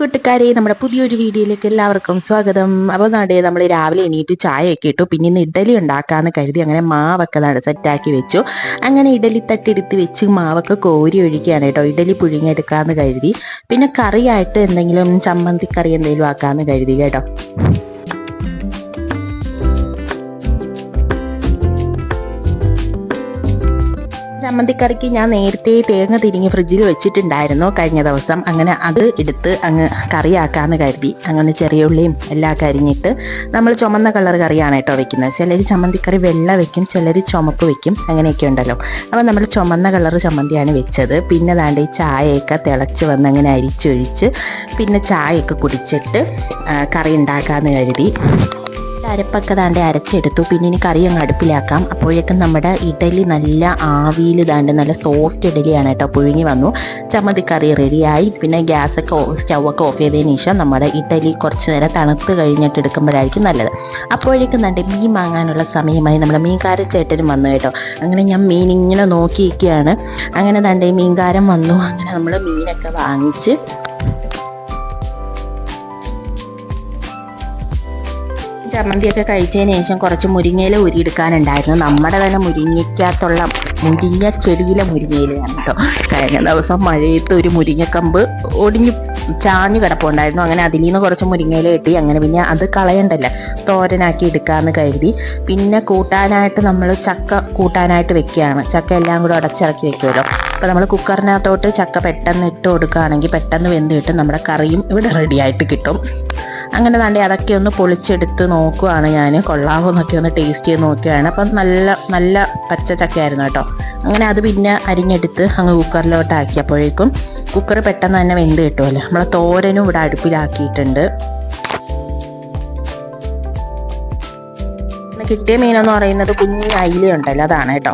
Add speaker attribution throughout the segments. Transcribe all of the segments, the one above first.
Speaker 1: കൂട്ടുകാരെ നമ്മുടെ പുതിയൊരു വീഡിയോയിലേക്ക് എല്ലാവർക്കും സ്വാഗതം. അപ്പോൾ നാടേ നമ്മൾ രാവിലെ എണീറ്റ് ചായയൊക്കെ ഇട്ടു. പിന്നെ ഇന്ന് ഇഡലി ഉണ്ടാക്കാമെന്ന് കരുതി അങ്ങനെ മാവൊക്കെ നട സെറ്റാക്കി വെച്ചു. അങ്ങനെ ഇഡലി തട്ടെടുത്ത് വെച്ച് മാവൊക്കെ കോരി ഒഴിക്കുകയാണ് കേട്ടോ. ഇഡലി പുഴുങ്ങിയെടുക്കാമെന്ന് കരുതി. പിന്നെ കറിയായിട്ട് എന്തെങ്കിലും ചമ്മന്തി കറി എന്തെങ്കിലും ആക്കാന്ന് കരുതി കേട്ടോ. ചമ്മന്തിക്കറിക്ക് ഞാൻ നേരത്തെ തേങ്ങ തിരിഞ്ഞ് ഫ്രിഡ്ജിൽ വെച്ചിട്ടുണ്ടായിരുന്നു കഴിഞ്ഞ ദിവസം. അങ്ങനെ അത് എടുത്ത് അങ്ങ് കറിയാക്കാന്ന് കരുതി. അങ്ങനെ ചെറിയ ഉള്ളിയും എല്ലാം കരിഞ്ഞിട്ട് നമ്മൾ ചുമന്ന കളർ കറിയാണ് കേട്ടോ വെക്കുന്നത്. ചിലർ ചമ്മന്തിക്കറി വെള്ള വെക്കും ചിലർ ചുമപ്പ് വെക്കും. അങ്ങനെയൊക്കെ ഉണ്ടല്ലോ. അപ്പോൾ നമ്മൾ ചുമന്ന കളർ ചമ്മന്തിയാണ് വെച്ചത്. പിന്നെ ദാണ്ട് ഈ ചായയൊക്കെ തിളച്ച് വന്ന് അങ്ങനെ അരിച്ചൊഴിച്ച് പിന്നെ ചായയൊക്കെ കുടിച്ചിട്ട് കറി ഉണ്ടാക്കാമെന്ന് കരുതി. അരപ്പൊക്കെ താണ്ട് അരച്ചെടുത്തു. പിന്നെ ഇനി കറി അങ്ങ് അടുപ്പിലാക്കാം. അപ്പോഴേക്കും നമ്മുടെ ഇഡലി നല്ല ആവിയിൽ താണ്ട് നല്ല സോഫ്റ്റ് ഇഡലിയാണ് കേട്ടോ. പുഴുങ്ങി വന്നു. ചമ്മന്തി കറി റെഡിയായി പിന്നെ ഗ്യാസൊക്കെ സ്റ്റൗവൊക്കെ ഓഫ് ചെയ്തതിന് ശേഷം നമ്മുടെ ഇഡലി കുറച്ച് നേരം തണുത്ത് കഴിഞ്ഞിട്ട് എടുക്കുമ്പോഴായിരിക്കും നല്ലത്. അപ്പോഴേക്കും ദാണ്ട് മീൻ വാങ്ങാനുള്ള സമയമായി. നമ്മുടെ മീൻകാരൻ ചേട്ടനും വന്നു കേട്ടോ. അങ്ങനെ ഞാൻ മീൻ ഇങ്ങനെ നോക്കിയിരിക്കുകയാണ്. അങ്ങനെ ദാണ്ട് മീൻകാരം വന്നു. അങ്ങനെ നമ്മൾ മീനൊക്കെ വാങ്ങിച്ച് ചമ്മന്തിയൊക്കെ കഴിച്ചതിന് ശേഷം കുറച്ച് മുരിങ്ങയില ഉരിയെടുക്കാനുണ്ടായിരുന്നു. നമ്മുടെ തന്നെ മുരിങ്ങയ്ക്കകത്തുള്ള മുരിങ്ങ ചെടിയിലെ മുരിങ്ങയിലയാണ് കേട്ടോ. കഴിഞ്ഞ ദിവസം മഴയത്ത് ഒരു മുരിങ്ങക്കമ്പ് ഒടിഞ്ഞു ചാഞ്ഞു കിടപ്പുണ്ടായിരുന്നു. അങ്ങനെ അതിൽ നിന്ന് കുറച്ച് മുരിങ്ങയില കിട്ടി അങ്ങനെ പിന്നെ അത് കളയണ്ടല്ലോ. തോരനാക്കി എടുക്കാമെന്ന് കരുതി. പിന്നെ കൂട്ടാനായിട്ട് നമ്മൾ ചക്ക കൂട്ടാനായിട്ട് വെക്കുകയാണ്. ചക്ക എല്ലാം കൂടെ അടച്ചിറക്കി വെക്കുമല്ലോ. അപ്പോൾ നമ്മൾ കുക്കറിനകത്തോട്ട് ചക്ക പെട്ടെന്ന് ഇട്ട് കൊടുക്കുകയാണെങ്കിൽ പെട്ടെന്ന് വെന്ത് കിട്ടും. നമ്മുടെ കറിയും ഇവിടെ റെഡി ആയിട്ട് കിട്ടും. അങ്ങനെ താണ്ടി അതൊക്കെ ഒന്ന് പൊളിച്ചെടുത്ത് നോക്കുവാണ് ഞാൻ കൊള്ളാവോ എന്നൊക്കെ ഒന്ന് ടേസ്റ്റ് ചെയ്ത് നോക്കുകയാണ് അപ്പം നല്ല നല്ല പച്ച ചക്കയായിരുന്നു കേട്ടോ. അങ്ങനെ അത് പിന്നെ അരിഞ്ഞെടുത്ത് അങ്ങ് കുക്കറിലോട്ട് ആക്കിയപ്പോഴേക്കും കുക്കർ പെട്ടെന്ന് തന്നെ വെന്ത് കിട്ടുമല്ലോ. നമ്മളെ തോരനും ഇവിടെ അടുപ്പിലാക്കിയിട്ടുണ്ട്. കിട്ടിയ മീനെന്ന് പറയുന്നത് കുഞ്ഞു അയിലുണ്ടല്ലോ അതാണ് കേട്ടോ.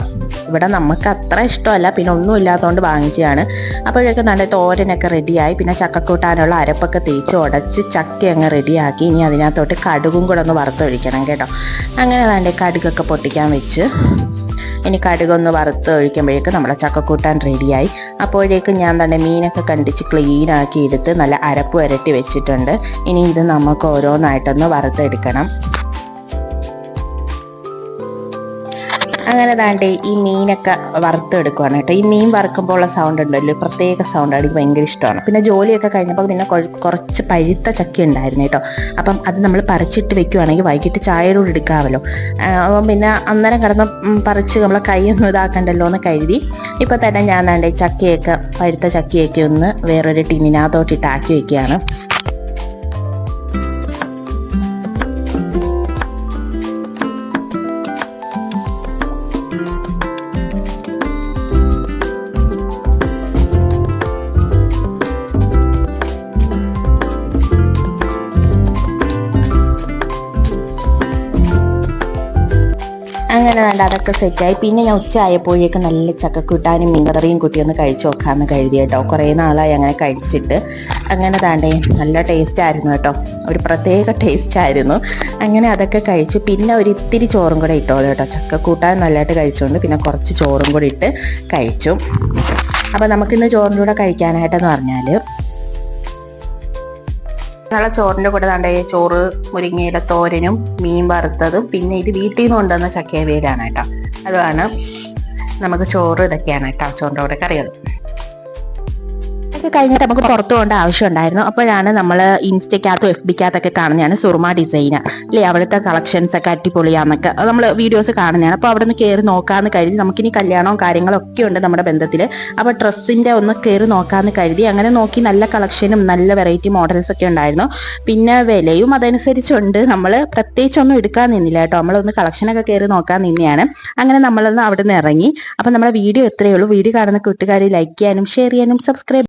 Speaker 1: ഇവിടെ നമുക്ക് അത്ര ഇഷ്ടമല്ല പിന്നെ ഒന്നും ഇല്ലാത്തതുകൊണ്ട് വാങ്ങിച്ചതാണ്. അപ്പോഴേക്കും നല്ല തോരനൊക്കെ റെഡിയായി പിന്നെ ചക്കക്കൂട്ടാനുള്ള അരപ്പൊക്കെ തേച്ച് ഉടച്ച് ചക്ക അങ്ങ് റെഡിയാക്കി ഇനി അതിനകത്തോട്ട് കടുകും കൂടെ ഒന്ന് വറുത്തൊഴിക്കണം കേട്ടോ. അങ്ങനെ വേണ്ടേ കടുകൊക്കെ പൊട്ടിക്കാൻ വെച്ച്. ഇനി കടുകൊന്ന് വറുത്ത് ഒഴിക്കുമ്പോഴേക്കും നമ്മളെ ചക്കക്കൂട്ടാൻ റെഡിയായി അപ്പോഴേക്കും ഞാൻ തന്നെ മീനൊക്കെ കണ്ടിച്ച് ക്ലീൻ ആക്കി എടുത്ത് നല്ല അരപ്പ് വരട്ടി വെച്ചിട്ടുണ്ട്. ഇനി ഇത് നമുക്ക് ഓരോന്നായിട്ടൊന്ന് വറുത്തെടുക്കണം. അങ്ങനെ താണ്ടേ ഈ മീനൊക്കെ വറുത്തെടുക്കുവാണ് കേട്ടോ. ഈ മീൻ വറുക്കുമ്പോൾ ഉള്ള സൗണ്ട് ഉണ്ടല്ലോ പ്രത്യേക സൗണ്ട് എനിക്ക് ഭയങ്കര ഇഷ്ടമാണ്. പിന്നെ ജോലിയൊക്കെ കഴിഞ്ഞപ്പോൾ പിന്നെ കുറച്ച് പഴുത്ത ചക്കി ഉണ്ടായിരുന്നു കേട്ടോ. അപ്പം അത് നമ്മൾ പറിച്ചിട്ട് വെക്കുവാണെങ്കിൽ വൈകിട്ട് ചായയുടെ എടുക്കാമല്ലോ. അപ്പം പിന്നെ അന്നേരം കിടന്ന് പറിച്ച് നമ്മളെ കൈയൊന്നും ഇതാക്കണ്ടല്ലോ എന്ന് കരുതി. ഇപ്പം തന്നെ ഞാൻ താണ്ടേ ചക്കയൊക്കെ പഴുത്ത ചക്കയൊക്കെ ഒന്ന് വേറൊരു ടിന്നിനകത്തോട്ടിട്ട് ആക്കി വെക്കുകയാണ്. അങ്ങനെ വേണ്ട അതൊക്കെ സെറ്റായി പിന്നെ ഞാൻ ഉച്ച ആയപ്പോഴേക്കും നല്ല ചക്കക്കൂട്ടാനും മീൻകറിയും കൂട്ടി ഒന്ന് കഴിച്ചു നോക്കാമെന്ന് കരുതി കേട്ടോ. കുറേ നാളായി അങ്ങനെ കഴിച്ചിട്ട്. അങ്ങനെ താണ്ടേ നല്ല ടേസ്റ്റ് ആയിരുന്നു കേട്ടോ. ഒരു പ്രത്യേക ടേസ്റ്റ് ആയിരുന്നു. അങ്ങനെ അതൊക്കെ കഴിച്ചു പിന്നെ ഒരു ഇത്തിരി ചോറും കൂടെ ഇട്ടോളൂ കേട്ടോ. ചക്കക്കൂട്ടാൻ നല്ലതായിട്ട് കഴിച്ചുകൊണ്ട് പിന്നെ കുറച്ച് ചോറും കൂടി ഇട്ട് കഴിച്ചു. അപ്പോൾ നമുക്കിന്ന് ചോറിന്റെ കൂടെ കഴിക്കാനായിട്ടെന്ന് പറഞ്ഞാൽ നല്ല ചോറിന്റെ കൂടെ താണ്ടേ ചോറ് മുരിങ്ങയില തോരനും മീൻ വറുത്തതും പിന്നെ ഇത് വീട്ടിൽ നിന്ന് കൊണ്ടുവന്ന ചക്കയവേലാണ് കേട്ടോ. അതാണ് നമുക്ക് ചോറ് ഇതൊക്കെയാണ് കേട്ടോ ചോറിന്റെ കൂടെ കറികൾ. ഇതൊക്കെ കഴിഞ്ഞിട്ട് നമുക്ക് പുറത്തു പോകേണ്ട ആവശ്യമുണ്ടായിരുന്നു അപ്പോഴാണ് നമ്മൾ ഇൻസ്റ്റയ്ക്കകത്തും എഫ് ബിക്കകത്തൊക്കെ കാണുന്നതാണ് സുറുമ ഡിസൈന് അല്ലേ അവിടുത്തെ കളക്ഷൻസ് ഒക്കെ അടിപൊളിയാന്നൊക്കെ. നമ്മൾ വീഡിയോസ് കാണുന്നതാണ്. അപ്പോൾ അവിടെ നിന്ന് കയറി നോക്കാമെന്ന് കരുതി നമുക്കിനി കല്യാണവും കാര്യങ്ങളും ഒക്കെ ഉണ്ട് നമ്മുടെ ബന്ധത്തിൽ അപ്പോൾ ഡ്രസ്സിന്റെ ഒന്ന് കയറി നോക്കാമെന്ന് കരുതി അങ്ങനെ നോക്കി നല്ല കളക്ഷനും നല്ല വെറൈറ്റി മോഡൽസ് ഒക്കെ ഉണ്ടായിരുന്നു. പിന്നെ വിലയും അതനുസരിച്ചുണ്ട്. നമ്മൾ പ്രത്യേകിച്ചൊന്നും എടുക്കാൻ നിന്നില്ല കേട്ടോ. നമ്മളൊന്ന് കളക്ഷനൊക്കെ കയറി നോക്കാൻ നിന്നെയാണ്. അങ്ങനെ നമ്മളൊന്ന് അവിടെ നിന്ന് ഇറങ്ങി. അപ്പോൾ നമ്മുടെ വീഡിയോ എത്രയേ ഉള്ളൂ. വീഡിയോ കാണുന്ന കൂട്ടുകാരെ ലൈക്ക് ചെയ്യാനും ഷെയർ ചെയ്യാനും സബ്സ്ക്രൈബ്